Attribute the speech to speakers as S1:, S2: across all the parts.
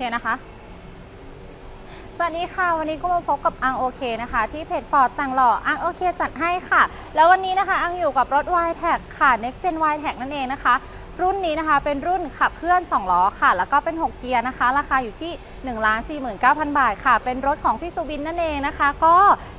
S1: เคนะคะสวัสดีค่ะ วันนี้ก็มาพบกับอังโอเคนะคะ ที่เพจฟอร์ดต่างหล่ออังโอเคจัดให้ค่ะ แล้ววันนี้นะคะ อังอยู่กับรถ y t แทค่ะ Next Gen y t แทนั่นเองนะคะ รุ่นนี้นะคะเป็นรุ่นขับเคลื่อน 2 ล้อค่ะ แล้วก็เป็น 6 เกียร์นะคะ ราคาอยู่ที่ 1 4 9 0 0 0 บาทค่ะ เป็นรถของพี่สุบินนั่นเองนะคะ ก็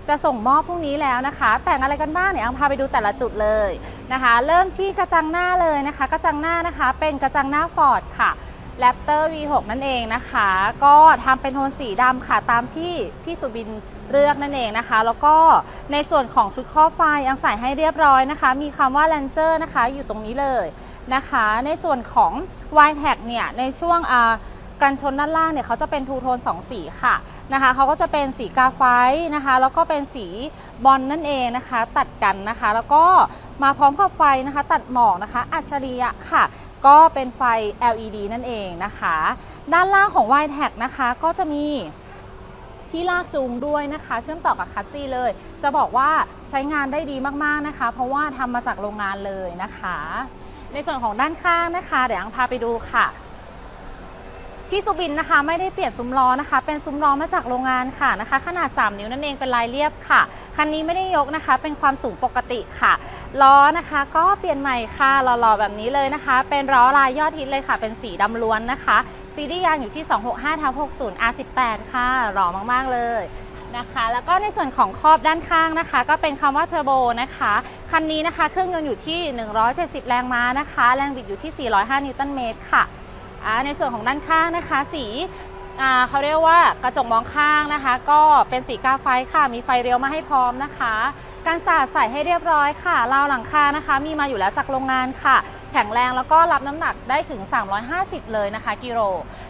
S1: จะส่งมอบพรุ่งนี้แล้วนะคะ แต่งอะไรกันบ้างเนี่ยอังพาไปดูแต่ละจุดเลยนะคะ เริ่มที่กระจังหน้าเลยนะคะ กระจังหน้านะคะ เป็นกระจังหน้าฟอร์ดค่ะ แรปเตอร์ V6 นั่นเองนะคะ ก็ทำเป็นโทนสีดำค่ะตามที่พี่สุบินเลือกนั่นเองนะคะ แล้วก็ในส่วนของชุดข้อไฟยังใส่ให้เรียบร้อยนะคะ มีคำว่า Ranger นะคะอยู่ตรงนี้เลยนะคะ ในส่วนของ y t a g เนี่ยในช่วงอ่า กันชนด้านล่างเนี่ยเขาจะเป็นทูโทน2 สีค่ะนะคะเขาก็จะเป็นสีกาไฟนะคะ แล้วก็เป็นสีบอลนั่นเองนะคะ ตัดกันนะคะ แล้วก็มาพร้อมกับไฟนะคะ ตัดหมอกนะคะ อัจฉริยะค่ะ ก็เป็นไฟ LED นั่นเองนะคะ ด้านล่างของ y t a g นะคะก็จะมีที่ลากจูงด้วยนะคะ เชื่อมต่อกับคัสซี่เลย จะบอกว่าใช้งานได้ดีมากๆนะคะ เพราะว่าทำมาจากโรงงานเลยนะคะ ในส่วนของด้านข้างนะคะ เดี๋ยวอังพาไปดูค่ะ ที่สุบินนะคะไม่ได้เปลี่ยนซุ้มล้อนะคะ เป็นซุ้มล้อมาจากโรงงานค่ะนะคะ ขนาด 3 นิ้วนั่นเองเป็นลายเรียบค่ะ คันนี้ไม่ได้ยกนะคะ เป็นความสูงปกติค่ะล้อนะคะ ก็เปลี่ยนใหม่ค่ะหล่อๆแบบนี้เลยนะคะ เป็นล้อลายยอดฮิตเลยค่ะ เป็นสีดำล้วนนะคะซีดียางอยู่ที่ 265ทับ60 R18 ค่ะหล่อมากๆเลยนะคะแล้วก็ในส่วนของครอบด้านข้างนะคะ ก็เป็นคำว่าเทอร์โบนะคะคันนี้นะคะเครื่องยนต์อยู่ที่ 170 แรงม้านะคะ แรงบิดอยู่ที่ 405 นิวตันเมตรค่ะ ในส่วนของด้านข้างนะคะ สีเขาเรียกว่ากระจกมองข้างนะคะ ก็เป็นสีกาไฟค่ะ มีไฟเลี้ยวมาให้พร้อมนะคะ การสาดใส่ให้เรียบร้อยค่ะราวหลังคานะคะ มีมาอยู่แล้วจากโรงงานค่ะ แข็งแรงแล้วก็รับน้ำหนักได้ถึง 350 เลยนะคะกิโล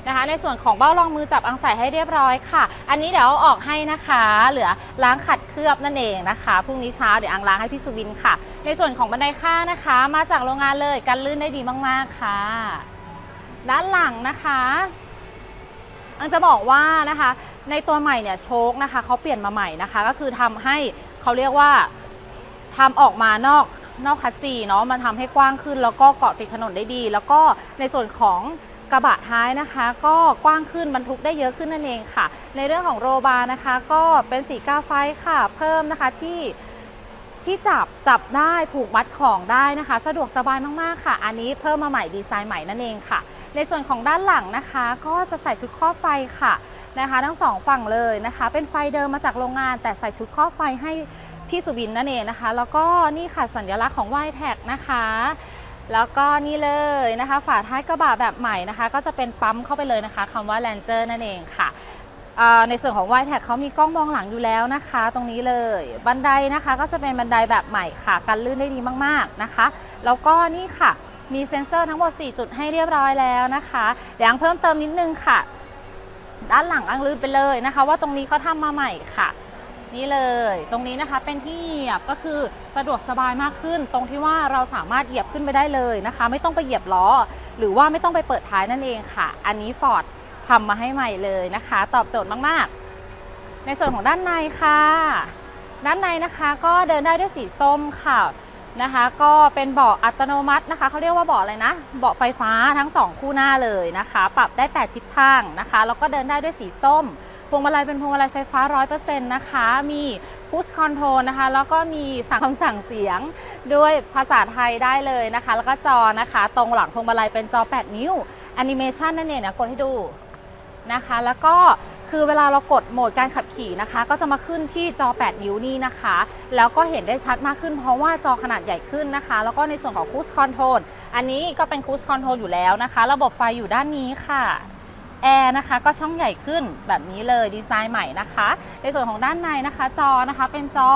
S1: นะคะ ในส่วนของเบ้ารองมือจับอังใส่ให้เรียบร้อยค่ะ อันนี้เดี๋ยวอออกให้นะคะ เหลือล้างขัดเคลือบนั่นเองนะคะพรุ่งนี้เช้าเดี๋ยวอังล้างให้พี่สุบินค่ะ ในส่วนของบันไดข้างนะคะ มาจากโรงงานเลยกันลื่นได้ดีมากๆค่ะ ด้านหลังนะคะอังจะบอกว่านะคะ ในตัวใหม่เนี่ยโชคนะคะเขาเปลี่ยนมาใหม่นะคะ ก็คือทำให้เขาเรียกว่าทำออกมานอกนอกคัสซีเนาะมันทำให้กว้างขึ้น แล้วก็เกาะติดถนนได้ดี แล้วก็ในส่วนของกระบะท้ายนะคะ ก็กว้างขึ้นบรรทุกได้เยอะขึ้นนั่นเองค่ะ ในเรื่องของโรบานะคะ ก็เป็นสีกาไฟค่ะ เพิ่มนะคะที่ที่จับจับได้ผูกมัดของได้นะคะ สะดวกสบายมากๆค่ะ อันนี้เพิ่มมาใหม่ดีไซน์ใหม่นั่นเองค่ะ ในส่วนของด้านหลังนะคะ ก็จะใส่ชุดครอไฟค่ะนะคะ ทั้งสองฝั่งเลยนะคะ เป็นไฟเดิมมาจากโรงงาน แต่ใส่ชุดครอไฟให้พี่สุบินนั่นเองนะคะ แล้วก็นี่ค่ะสัญลักษณ์ของ y t แท็กนะคะ แล้วก็นี่เลยนะคะ ฝาท้ายกระบะแบบใหม่นะคะ ก็จะเป็นปั๊มเข้าไปเลยนะคะคำว่า Ranger นั่นเองค่ะในส่วนของ y t แท็เขามีกล้องมองหลังอยู่แล้วนะคะ ตรงนี้เลยบันไดนะคะก็จะเป็นบันไดแบบใหม่ค่ะกันลื่นได้ดีมากๆนะคะ แล้วก็นี่ค่ะ มีเซ็นเซอร์ทั้งหมด 4 จุดให้เรียบร้อยแล้วนะคะเดี๋ยวอังเพิ่มเติมนิดนึงค่ะ ด้านหลังอังลืมไปเลยนะคะ ว่าตรงนี้เขาทำมาใหม่ค่ะ นี่เลย ตรงนี้นะคะเป็นที่เหยียบก็คือสะดวกสบายมากขึ้น ตรงที่ว่าเราสามารถเหยียบขึ้นไปได้เลยนะคะ ไม่ต้องไปเหยียบล้อ หรือว่าไม่ต้องไปเปิดท้ายนั่นเองค่ะ อันนี้ฟอร์ดทำมาให้ใหม่เลยนะคะ ตอบโจทย์มากๆ ในส่วนของด้านในค่ะ ด้านในนะคะก็เดินได้ด้วยสีส้มค่ะ นะคะ ก็เป็นเบาะอัตโนมัตินะคะเขาเรียกว่าเบาะอะไรนะเบาะไฟฟ้าทั้งสองคู่หน้าเลยนะคะ ปรับได้ 8 ทิศทางนะคะแล้วก็เดินได้ด้วยสีส้มพวงมาลัยเป็นพวงมาลัยไฟฟ้า 100%นะคะ มีพุชคอนโทรลนะคะ แล้วก็มีสั่งคำสั่งเสียงด้วยภาษาไทยได้เลยนะคะ แล้วก็จอนะคะ ตรงหลังพวงมาลัยเป็นจอ 8 นิ้วแอนิเมชันนั่นเองนะกดให้ดูนะคะ แล้วก็ คือเวลาเรากดโหมดการขับขี่นะคะ ก็จะมาขึ้นที่จอ 8 นิ้วนี่นะคะ แล้วก็เห็นได้ชัดมากขึ้นเพราะว่าจอขนาดใหญ่ขึ้นนะคะ แล้วก็ในส่วนของคูสคอนโทรลอันนี้ก็เป็นคูสคอนโทรลอยู่แล้วนะคะ ระบบไฟอยู่ด้านนี้ค่ะแอร์นะคะก็ช่องใหญ่ขึ้นแบบนี้เลยดีไซน์ใหม่นะคะ ในส่วนของด้านในนะคะจอนะคะเป็นจอ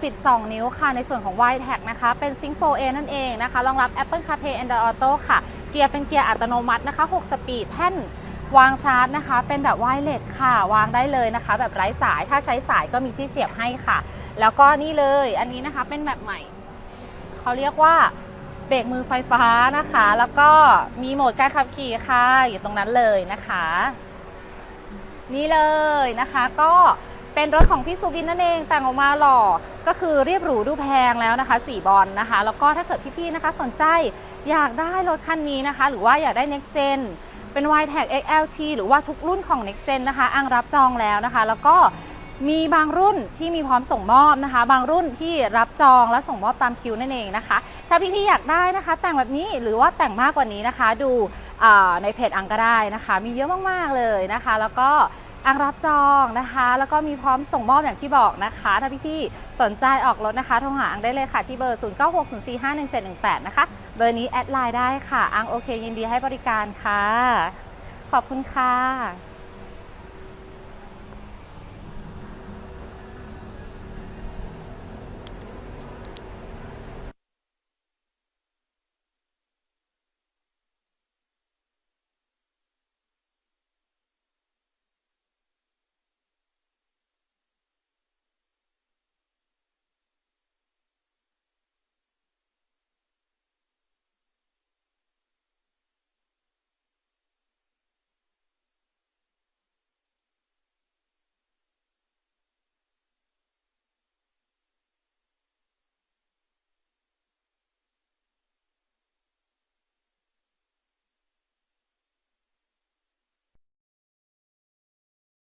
S1: 12 นิ้วค่ะ ในส่วนของ y t a g นะคะเป็น Sync 4A นั่นเองนะคะรองรับ Apple CarPlay Android Auto ค่ะ เกียร์เป็นเกียร์อัตโนมัตินะคะ 6 สปีดแท่น วางชาร์จนะคะ เป็นแบบไวเลสค่ะ วางได้เลยนะคะ แบบไร้สายถ้าใช้สายก็มีที่เสียบให้ค่ะ แล้วก็นี่เลยอันนี้นะคะเป็นแบบใหม่เขาเรียกว่าเบรกมือไฟฟ้านะคะ แล้วก็มีโหมดการขับขี่ค่ะ อยู่ตรงนั้นเลยนะคะ นี่เลยนะคะก็ เป็นรถของพี่สุบินนั่นเองแต่งออกมาหล่อ ก็คือเรียบหรูดูแพงแล้วนะคะสีบอลนะคะ แล้วก็ถ้าเกิดพี่ๆนะคะสนใจอยากได้รถคันนี้นะคะ หรือว่าอยากได้ next gen เป็น y t e c XLT หรือว่าทุกรุ่นของ Next Gen นะคะอังรับจองแล้วนะคะ แล้วก็มีบางรุ่นที่มีพร้อมส่งมอบนะคะ บางรุ่นที่รับจองและส่งมอบตามคิวนั่นเองนะคะ ถ้าพี่ๆอยากได้นะคะ แต่งแบบนี้หรือว่าแต่งมากกว่านี้นะคะ ดูในเพจอังก็ได้นะคะ มีเยอะมากๆเลยนะคะ แล้วก็ อังรับจองนะคะ แล้วก็มีพร้อมส่งมอบอย่างที่บอกนะคะ ถ้าพี่ๆสนใจออกรถนะคะโทรหาอังได้เลยค่ะที่เบอร์ 0960451718 นะคะ เบอร์นี้แอดไลน์ได้ค่ะ อังโอเคยินดีให้บริการค่ะ ขอบคุณค่ะ